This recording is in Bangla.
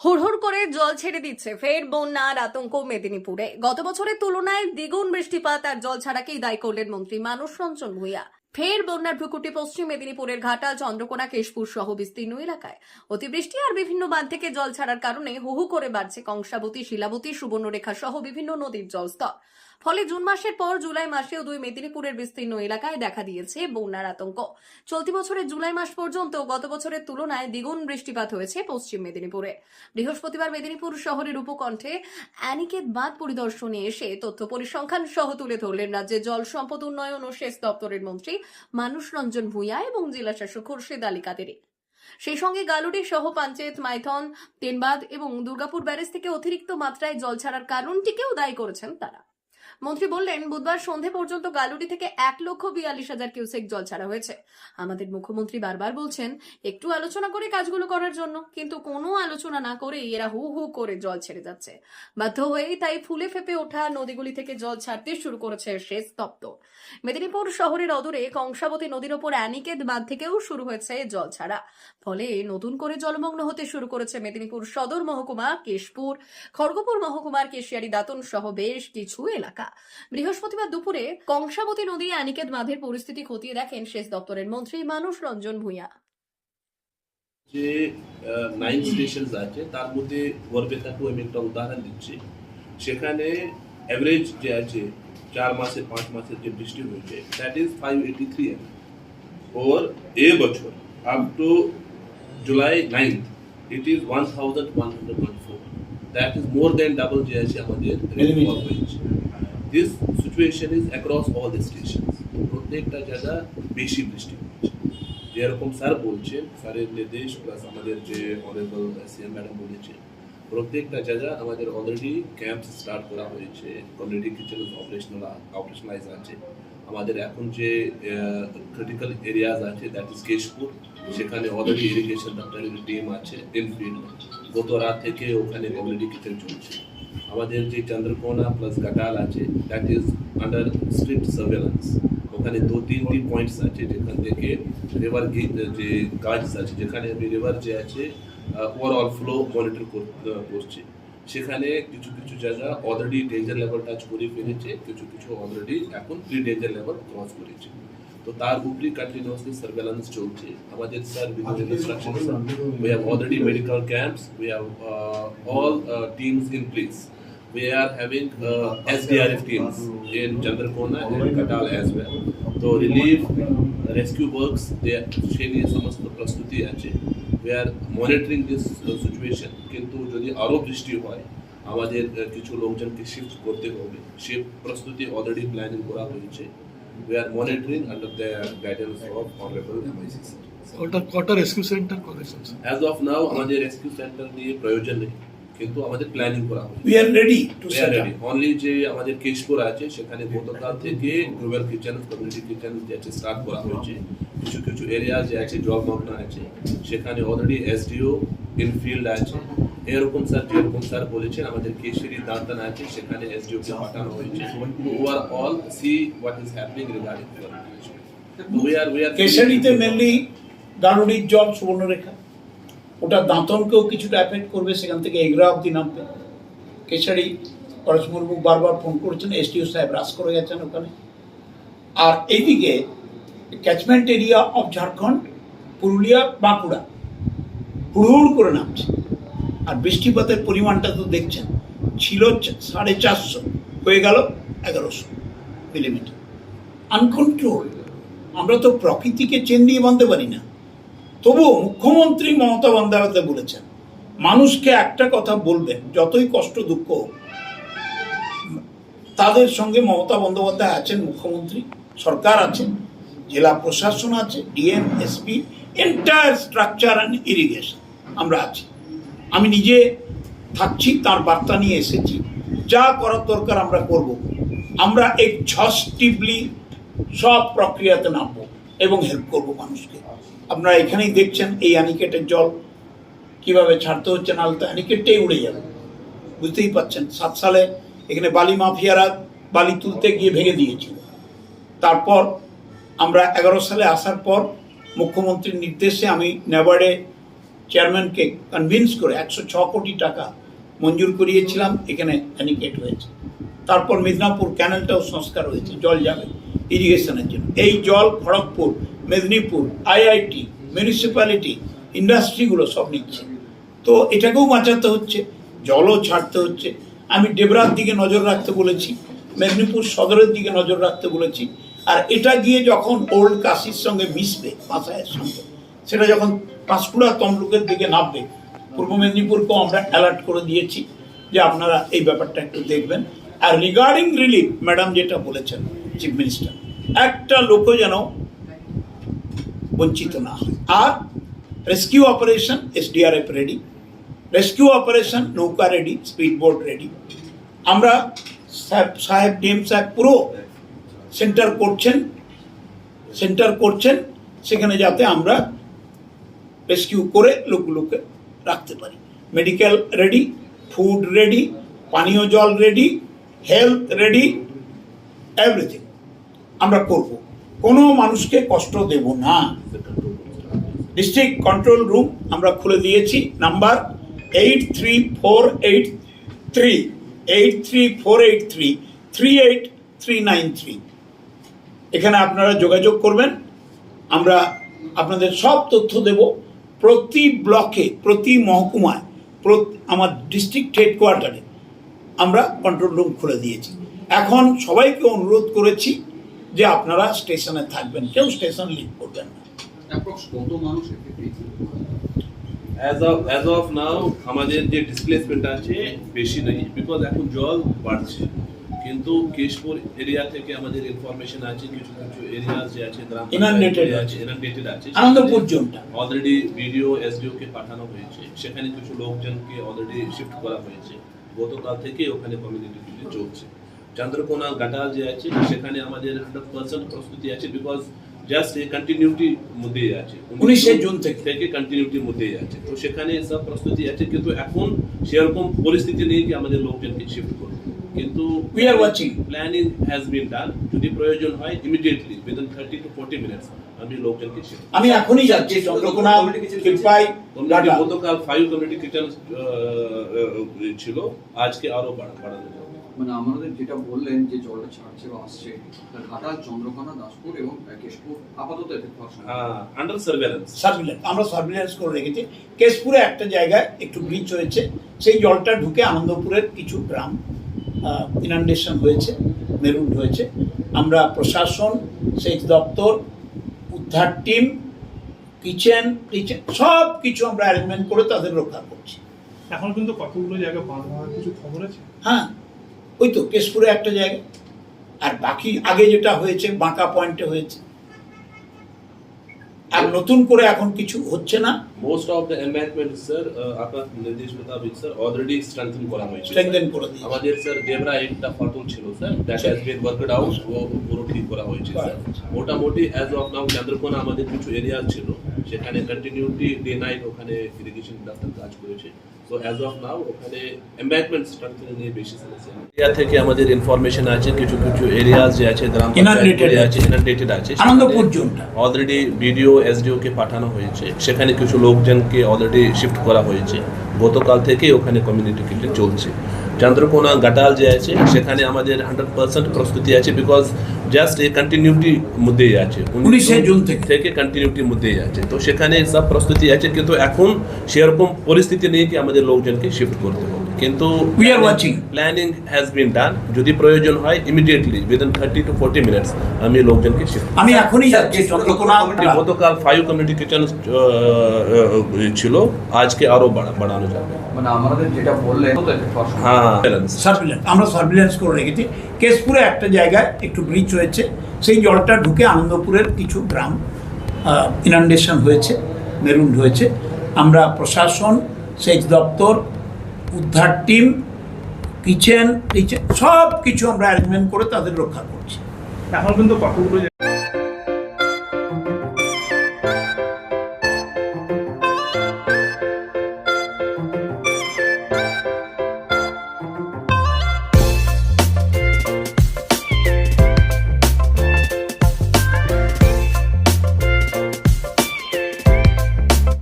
হুড়হুড় করে জল ছেড়ে দিচ্ছে ফের বন্যার আতঙ্ক মেদিনীপুরে। গত বছরের তুলনায় দ্বিগুণ বৃষ্টিপাত আর জল ছাড়াকেই দায়ী করলেন মন্ত্রী মানুষ রঞ্জন ভূঁইয়া। ফের বন্যার ভ্রুকুটি পশ্চিম মেদিনীপুরের ঘাটাল, চন্দ্রকোনা, কেশপুর সহ বিস্তীর্ণ এলাকায়। অতিবৃষ্টি আর বিভিন্ন বাঁধ থেকে জল ছাড়ার কারণে হুহু করে বাড়ছে কংসাবতী, শিলাবতী, সুবর্ণরেখা সহ বিভিন্ন নদীর জলস্তর। ফলে জুন মাসের পর জুলাই মাসেও দুই মেদিনীপুরের বিস্তীর্ণ এলাকায় দেখা দিয়েছে বন্যার আতঙ্ক। চলতি বছরের জুলাই মাস পর্যন্ত গত বছরের তুলনায় দ্বিগুণ বৃষ্টিপাত হয়েছে পশ্চিম মেদিনীপুরে। বৃহস্পতিবার মেদিনীপুর শহরের উপকণ্ঠে অ্যানিকেত বাঁধ পরিদর্শনে এসে তথ্য পরিসংখ্যান সহ তুলে ধরলেন রাজ্যের জল সম্পদ উন্নয়ন ও সেচ দপ্তরের মন্ত্রী মানুষ রঞ্জন ভূঁইয়া এবং জেলা শাসক খুরশেদ আলী কাদেরি। সেই সঙ্গে গালুডি সহ পঞ্চায়েত মাইথন, তেনবাদ এবং দুর্গাপুর ব্যারেজ থেকে অতিরিক্ত মাত্রায় জল ছাড়ার কারণটিকেও দায়ী করেছেন তারা। মন্ত্রী বললেন, বুধবার সন্ধে পর্যন্ত গালুটি থেকে এক লক্ষ বিয়াল্লিশ হাজার কিউসেক জল ছাড়া হয়েছে। আমাদের মুখ্যমন্ত্রী বারবার বলছেন, একটু আলোচনা করে কাজগুলো করার জন্য, কিন্তু কোনো আলোচনা না করেই এরা হু হু করে জল ছেড়ে যাচ্ছে। বাধ্য হয়েই তাই ফুলে ফেপে ওঠা নদীগুলি থেকে জল ছাড়তে শুরু করেছে সেচ দপ্তর। মেদিনীপুর শহরের অদূরে কংসাবতী নদীর ওপর অ্যানিকেত বাঁধ থেকেও শুরু হয়েছে জল ছাড়া। ফলে নতুন করে জলমগ্ন হতে শুরু করেছে মেদিনীপুর সদর মহকুমা, কেশপুর, খড়গপুর মহকুমার কেশিয়ারি দাতন সহ বেশ কিছু এলাকা। বৃহস্পতিবার দুপুরে কংসাবতী নদী অ্যানিকেত বাঁধের পরিস্থিতি খতিয়ে দেখেন সেচ দপ্তরের মন্ত্রী মানুষ রঞ্জন ভূঁইয়া যে নাইন স্টেশনস আছে তার মধ্যে বরপেটাকেও আমি একটা উদাহরণ দিচ্ছি। সেখানে অ্যাভারেজ যে আছে চার মাসের পাঁচ মাসের যে বৃষ্টি হয়েছে that is five eighty three M or এ বছর up to July ninth it is one thousand one hundred one four that is more than double যে আছে আমাদের হয়েছে। This situation is across all the stations প্রত্যেকটা জায়গা বেশি বৃষ্টি হচ্ছে। যেরকম স্যার বলছেন, স্যারের নির্দেশ প্লাস আমাদের যে অনারেবল সিএম ম্যাডাম বলেছে প্রত্যেকটা জায়গা আমাদের অলরেডি ক্যাম্প স্টার্ট করা হয়েছে। কমিউনিটি কিচেন অপারেশনাল অপারেশনালাইজ আছে। আমাদের এখন যে ক্রিটিক্যাল এরিয়াজ আছে দ্যাট ইজ কেশপুর সেখানে অলরেডি ইরিগেশন দপ্তরের টিম আছে ইনফিল্ড গত রাত থেকে ওখানে কমিউনিটি কিচেন চলছে আমাদের যে চন্দ্রকোনা প্লাস গাটাল আছে that is under strict surveillance ওখানে দু, তিনটি পয়েন্টস আছে যেখান থেকে রিভার যে কাজ আছে, যেখানে আমি রিভার যে আছে ওভারঅল ফ্লো মনিটর করছি। সেখানে কিছু কিছু জায়গা অলরেডি ডেঞ্জার লেভেল টাচ করে ফেলেছে কিছু কিছু অলরেডি এখন প্রি ডেঞ্জার লেভেল ক্রস করেছে তো তার উপরে কন্টিনিউসলি সার্ভেলেন্স চলছে আমাদের স্যার বিভিন্ন instruction we have already medical camps we have uh, all uh, teams in place we are having uh, SDRF teams in Chandrakona and Katal as well. So relief, rescue works, they সে নিয়ে সমস্ত প্রস্তুতি আছে we are monitoring this situation situation কিন্তু যদি আরও বৃষ্টি হয় আমাদের কিছু লোকজনকে শিফট করতে হবে। সে প্রস্তুতি অলরেডি প্ল্যানিং করা হয়েছে। We are monitoring under the guidance of honorable MIC sir. কটা কটা রেস্কিউ সেন্টার করেছেন অ্যাজ অফ নাও আমাদের রেস্কিউ সেন্টার নিয়ে প্রয়োজন নেই। কিন্তু আমাদের প্ল্যানিং করা হয়েছে। We are ready to We are set ready. up. Only যে আমাদের কেশপুর আছে সেখানে গতকাল থেকে গ্লোবাল কিচেন কমিউনিটি কিচেন যে আছে স্টার্ট করা হয়েছে। কিছু কিছু এরিয়া যে আছে জব জলমগ্ন আছে সেখানে অলরেডি এসডিও ইনফিল্ড আছে। এরকম স্যার যেরকম স্যার বলেছেন আমাদের কেশরি দাঁতান আছে সেখানে এসডিও কে পাঠানো হয়েছে। Overall see what is happening regarding we are we are কেশারিতে mainly গারুড়ির জব সুবর্ণরেখা ওটা দাঁতনকেও কিছুটা অ্যাফেক্ট করবে, সেখান থেকে এগরা অব্দি নামবে। কেশারি পরেশ মুর্মু বারবার ফোন করেছেন এসটিও সাহেব রাস করে গেছেন ওখানে। আর এইদিকে catchment area of Jharkhand, Purulia, Bankura, হুড়হুড় করে নামছে। আর বৃষ্টিপাতের পরিমাণটা তো দেখছেন, ছিল সাড়ে চারশো, হয়ে গেল এগারোশো মিলিমিটার আনকন্ট্রোল আমরা তো প্রকৃতিকে চেন দিয়ে বাঁধতে পারি না। তবুও মুখ্যমন্ত্রী মমতা বন্দ্যোপাধ্যায় বলেছেন, মানুষকে একটা কথা বলবেন, যতই কষ্ট, দুঃখ তাদের সঙ্গে মমতা বন্দ্যোপাধ্যায় আছেন মুখ্যমন্ত্রী, সরকার আছেন জেলা প্রশাসন আছে, DM, SP entire structure and irrigation আমরা আছি। আমি নিজে থাকছি, তার বার্তা নিয়ে এসেছি, যা করার দরকার আমরা করব। আমরা এক্সস্টিভলি সব প্রক্রিয়াতে নামবো। এবং হেল্প করব মানুষকে। আপনারা এখানেই দেখছেন এই অ্যানিকেটের জল। কীভাবে ছাড়তে হচ্ছে, নাহলে তো অ্যানিকেটটাই উড়ে যাবে। বুঝতেই পাচ্ছেন সাত সালে এখানে বালি মাফিয়ারা বালি তুলতে গিয়ে ভেঙে দিয়েছিল। তারপর আমরা এগারো সালে আসার পর মুখ্যমন্ত্রীর নির্দেশে আমি নেবার্ডে চেয়ারম্যানকে কনভিন্স করে একশো ছ কোটি টাকা মঞ্জুর করিয়েছিলাম, এখানে অ্যানিকেট হয়েছে। তারপর মিদনাপুর ক্যানেলটাও সংস্কার হয়েছে, জল যাবে। ইরিগেশনের জন্য। এই জল খড়গপুর, মেদিনীপুর, আইআইটি মিউনিসিপ্যালিটি ইন্ডাস্ট্রিগুলো সব নিচ্ছে। তো এটাকেও বাঁচাতে হচ্ছে, জলও ছাড়তে হচ্ছে। আমি ডেবরার দিকে নজর রাখতে বলেছি, মেদিনীপুর সদরের দিকে নজর রাখতে বলেছি। আর এটা গিয়ে যখন ওল্ড কাশির সঙ্গে মিশবে মাথায়ের সঙ্গে সেটা যখন পাঁশকুড়া তমলুকের দিকে নামবে, পূর্ব মেদিনীপুরকেও আমরা অ্যালার্ট করে দিয়েছি যে আপনারা এই ব্যাপারটা একটু দেখবেন। আর রিগার্ডিং রিলিফ ম্যাডাম যেটা বলেছেন চিফ মিনিস্টার একটা লোকও যেন বঞ্চিত না হয়। আর rescue operation SDRF ready rescue operation নৌকা রেডি স্পিড বোট রেডি আমরা সাহেব সাহেব ডিএম সাহেব পুরো সেন্টার করছেন সেন্টার করছেন, সেখানে যাতে আমরা রেস্কিউ করে লোকগুলোকে রাখতে পারি। মেডিকেল রেডি ফুড রেডি পানীয় জল রেডি হেলথ রেডি এভরিথিং আমরা করব। কোনো মানুষকে কষ্ট দেব না। ডিস্ট্রিক্ট কন্ট্রোল রুম আমরা খুলে দিয়েছি। Number eight three four eight three eight three four eight three three eight three nine three এখানে আপনারা যোগাযোগ করবেন। আমরা আপনাদের সব তথ্য দেব। প্রতি ব্লকে, প্রতি মহকুমায় আমার ডিস্ট্রিক্ট হেডকোয়ার্টারে আমরা কন্ট্রোল রুম খুলে দিয়েছি। এখন সবাইকে অনুরোধ করেছি যে আপনারা স্টেশনে থাকবেন কেউ স্টেশন লিভ করবেন না। As of as of now আমাদের যে ডিসপ্লেসমেন্ট আছে বেশি নেই বিকজ এখন জল বাড়ছে। কিন্তু কেশপুর এরিয়া থেকে আমাদের ইনফরমেশন আছে কিছু কিছু এরিয়া যে আছে আছে। আছে আনন্দপুর জোনটা। অলরেডি ভিডিও এসডিও কে পাঠানো হয়েছে। সেখানে কিছু লোকজনকে অলরেডি শিফট করা হয়েছে। গতকাল থেকে ওখানে কমিউনিটি চলছে। চন্দ্রকোনা গাটাল যে আছে সেখানে আমাদের হান্ড্রেড পার্সেন্ট প্রস্তুতি আছে বিকজ জাস্ট এই কন্টিনিউটি মধ্যেই আছে। উনিশে জুন থেকে। থেকে কন্টিনিউটির মধ্যেই আছে। তো সেখানে সব প্রস্তুতি আছে কিন্তু এখন সেরকম পরিস্থিতি নেই কি আমাদের লোকজনকে শিফট করব। কিন্তু We are watching. Planning has been done যদি প্রয়োজন হয় immediately within thirty to forty minutes আমি লোকজনকে শিফট আমি এখনই যাচ্ছি চন্দ্রকোনা কিরপাই গতকাল ফাইভ কমিউনিটি কিচেন ছিল। আজকে আরও বাড়ানো মানে আমাদের যেটা বললেন যে জলটা ছাড়ছে বা আসছে তা ঘাটাল চন্দ্রকোনা দাসপুর এবং কেশপুর আপাতত এফেক্ট হ্যাঁ আন্ডার সার্ভেলেন্স সার্ভিলেন্স আমরা সার্ভিলেন্স করে রেখেছি। কেশপুরে একটা জায়গায় একটু ব্রিজ হয়েছে সেই জলটা ঢুকে আনন্দপুরের কিছু গ্রাম ইনান্ডেশন হয়েছে মেরুন হয়েছে। আমরা প্রশাসন সেচ দপ্তর উদ্ধার টিম কিচেন কিচেন সব কিছু আমরা অ্যারেঞ্জমেন্ট করে তাদের রক্ষা করছি। এখন কিন্তু কতগুলো জায়গা বাঁধ হওয়ার কিছু খবর আছে? হ্যাঁ ওই তো কেশপুরে একটা জায়গা। আর বাকি আগে যেটা হয়েছে বাঁকা পয়েন্টে হয়েছে। আর নতুন করে এখন কিছু হচ্ছে না। Most of the embankment sir আপনার নির্দেশ মোতাবেক স্যার অলরেডি স্ট্রেংথেন করা হয়েছে স্ট্রেংথেন করে দিয়েছে। আমাদের স্যার ডেবরা একটা ফাটল ছিল sir that has been worked out ও পুরো ঠিক করা হয়েছে স্যার মোটামুটি অ্যাজ অফ নাও চন্দ্রকোনা আমাদের কিছু এরিয়া ছিল সেখানে কন্টিনিউটি ডে নাইট ওখানে ইরিগেশন ডাক্তার কাজ করেছে। তো অ্যাজ অফ নাও ওখানে এম্বাঙ্কমেন্ট স্ট্রেংথেন নিয়ে বেশি সমস্যা এরিয়া থেকে আমাদের ইনফরমেশন আছে কিছু কিছু এরিয়াস যে আছে গ্রাম আছে ইনান্ডেটেড আছে। আনন্দপুর জোনটা। অলরেডি ভিডিও এসডিও কে পাঠানো হয়েছে। সেখানে কিছু লোকজনকে অলরেডি শিফট করা হয়েছে। গতকাল থেকে ওখানে কমিউনিটি কিচেন চলছে। চন্দ্রকোনা গাটাল যে আছে সেখানে আমাদের হান্ড্রেড পার্সেন্ট প্রস্তুতি আছে বিকজ জাস্ট এই কন্টিনিউটি মধ্যেই আছে উনিশে জুন থেকে। থেকে কন্টিনিউটি মধ্যেই আছে তো সেখানে সব প্রস্তুতি আছে কিন্তু এখন সেরকম পরিস্থিতি নেই কি আমাদের লোকজনকে শিফট করতে হবে। কিন্তু We are watching. Planning has been done যদি প্রয়োজন হয় immediately within thirty to forty minutes আমি লোকজনকে শিফট আমি এখনই যাচ্ছি। চন্দ্রকোনা গতকাল ফাইভ কমিউনিটি কিচেন ছিল। আজকে আরও বাড়ানো যাবে। মানে আমাদের যেটা বললেন হ্যাঁ সার্ভিলেন্স আমরা সার্ভিলেন্স করে রেখেছি। কেশপুরে একটা জায়গায় একটু ব্রিজ রয়েছে। সেই জলটা ঢুকে আনন্দপুরের কিছু গ্রাম ইনান্ডেশন হয়েছে মেরুন হয়েছে। আমরা প্রশাসন, সেচ দপ্তর, উদ্ধার টিম কিচেন টিচেন সব কিছু আমরা অ্যারেঞ্জমেন্ট করে তাদের রক্ষা করছি। এখন কিন্তু কতগুলো